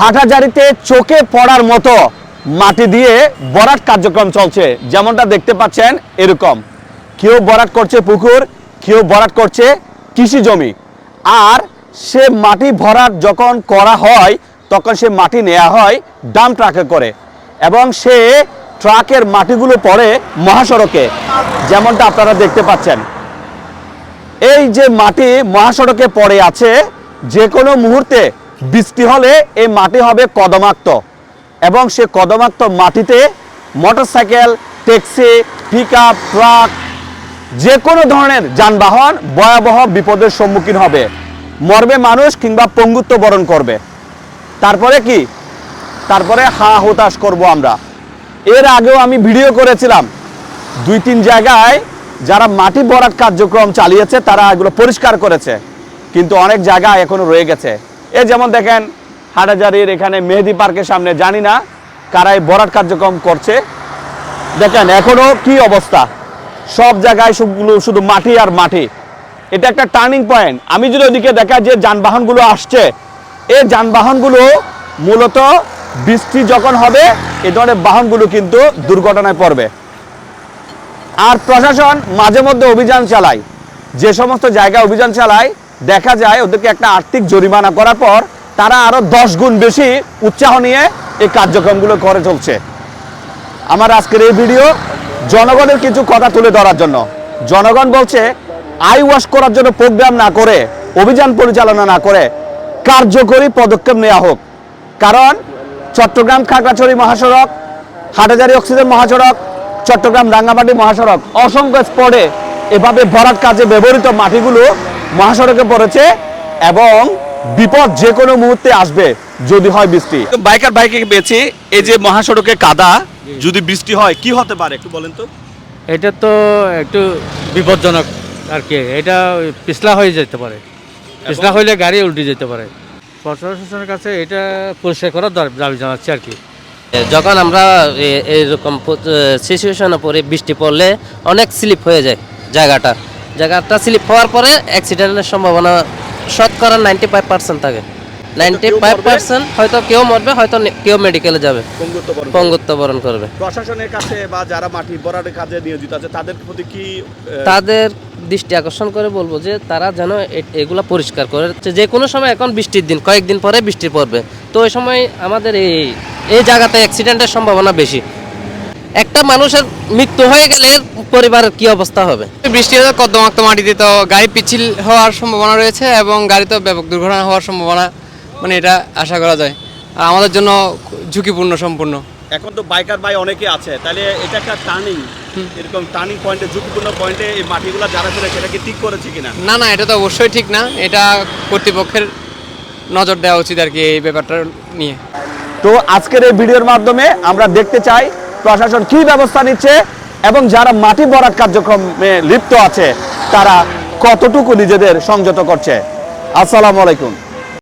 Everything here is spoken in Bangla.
হাটাজারিতে চোখে পড়ার মতো মাটি দিয়ে বরাট কার্যক্রম চলছে। যেমনটা দেখতে পাচ্ছেন, এরকম। কেউ বরাট করছে পুকুর, কেউ বরাট করছে কৃষি জমি। আর সে মাটি ভরাট যখন করা হয়, তখন সে মাটি নেওয়া হয় ডাম ট্রাকে করে। এবং সে ট্রাকের মাটিগুলো পড়ে মহাসড়কে। যেমনটা আপনারা দেখতে পাচ্ছেন। এই যে মাটি মহাসড়কে পড়ে আছে, যে কোনো মুহূর্তে বৃষ্টি হলে এই মাটি হবে কদমাক্ত। এবং সে কদমাক্ত মাটিতে মোটরসাইকেল, ট্যাক্সি পিক ট্রাক যে কোনো ধরনের যানবাহন ভয়াবহ বিপদের সম্মুখীন হবে। মরবে মানুষ কিংবা পঙ্গুত্ব বরণ করবে। তারপরে কি? তারপরে হা হতাশ করব আমরা। এর আগেও আমি ভিডিও করেছিলাম। দুই তিন জায়গায় যারা মাটি ভরাট কার্যক্রম চালিয়েছে, তারা এগুলো পরিষ্কার করেছে। কিন্তু অনেক জায়গা এখনও রয়ে গেছে। এ যেমন দেখেন হাটাজারির এখানে মেহেদি পার্কের সামনে, জানি না কারা এই ভরাট কার্যক্রম করছে। দেখেন, এখনও কি অবস্থা? সব জায়গায় সবগুলো শুধু মাটি আর মাটি। এটা একটা টার্নিং পয়েন্ট আমি যদি ওদিকে দেখা যে যানবাহনগুলো আসছে এই যানবাহনগুলো মূলত বৃষ্টি যখন হবে, এ ধরনের বাহনগুলো কিন্তু দুর্ঘটনায় পড়বে। আর প্রশাসন মাঝে মধ্যে অভিযান চালায়। যে সমস্ত জায়গায় অভিযান চালায় দেখা যায় ওদেরকে একটা আর্থিক জরিমানা করার পর তারা আরও দশ গুণ বেশি উৎসাহ নিয়ে এই কার্যক্রমগুলো করে চলছে। আমার আজকের এই ভিডিও জনগণের কিছু কথা তুলে ধরার জন্য। জনগণ বলছে, আই ওয়াশ করার জন্য প্রোগ্রাম না করে, অভিযান পরিচালনা না করে কার্যকরী পদক্ষেপ নেওয়া হোক। কারণ চট্টগ্রাম খাগড়াছড়ি মহাসড়ক হাটাজারি অক্সিজেন মহাসড়ক, চট্টগ্রাম রাঙ্গামাটি মহাসড়ক অসংখ্য স্পটে এভাবে ভরাট কাজে ব্যবহৃত মাটিগুলো মহাসড়কে পড়েছে এবং বিপদ যে কোনো মুহূর্তে আসবে যদি হয় বৃষ্টি। বাইকার বাইকে পেয়েছি। এই যে মহাসড়কে কাদা যদি বৃষ্টি হয় কি হতে পারে একটু বলেন তো? এটা তো একটু বিপজ্জনক আর কি। এটা পিছলা হয়ে যেতে পারে। পিছলা হইলে গাড়ি উল্টে যেতে পারে। প্রশাসনের কাছে এটা পরিষ্কার করার দাবি দাবি জানাচ্ছি আর কি। যখন আমরা এইরকম সিচুয়েশনে পড়ে বৃষ্টি পড়লে অনেক স্লিপ হয়ে যায় জায়গাটা। জায়গাটা স্লিপ হওয়ার পরে অ্যাক্সিডেন্টের সম্ভাবনা শতকরা নাইনটি ফাইভ পার্সেন্ট থাকে নাইনটি ফাইভ পার্সেন্ট হয়তো কেউ মরবে হয়তো কেউ মেডিকেলে যাবে। পঙ্গুত্ব বরণ করবে। প্রশাসনের কাছে বা যারা মাটি ভরাটের কাজে নিয়োজিত আছে তাদের প্রতি কি তাদের দৃষ্টি আকর্ষণ করে বলব যে তারা যেন এগুলা পরিষ্কার করে। যে কোনো সময় এখন বৃষ্টির দিন কয়েকদিন পরে বৃষ্টি পড়বে। তো ওই সময় আমাদের এই এই জায়গাতে অ্যাক্সিডেন্টের সম্ভাবনা বেশি। একটা মানুষের মৃত্যু হয়ে গেলে পরিবারের কি অবস্থা হবে? বৃষ্টি হলে কর্দমাক্ত মাটিতে তো গাড়ি পিছিল হওয়ার সম্ভাবনা রয়েছে এবং গাড়িতে ব্যাপক দুর্ঘটনা হওয়ার সম্ভাবনা মানে এটা আশা করা যায়। আর আমাদের জন্য ঝুঁকিপূর্ণ সম্পূর্ণ। এখন তো বাইকার বাই অনেকে আছে তাহলে এটা একটা টার্নিং এরকম টার্নিং পয়েন্টে ঝুঁকিপূর্ণ পয়েন্টে এই মাটিগুলো যারা ফেলে সেটা কি ঠিক করেছে কিনা? না না এটা তো অবশ্যই ঠিক না এটা কর্তৃপক্ষের নজর দেওয়া উচিত আর কি এই ব্যাপারটা নিয়ে। তো আজকের এই ভিডিওর মাধ্যমে আমরা দেখতে চাই প্রশাসন কি ব্যবস্থা নিচ্ছে এবং যারা মাটি বরাদ কার্যক্রমে লিপ্ত আছে, তারা কতটুকু নিজেদের সংযত করছে? আসসালামু আলাইকুম।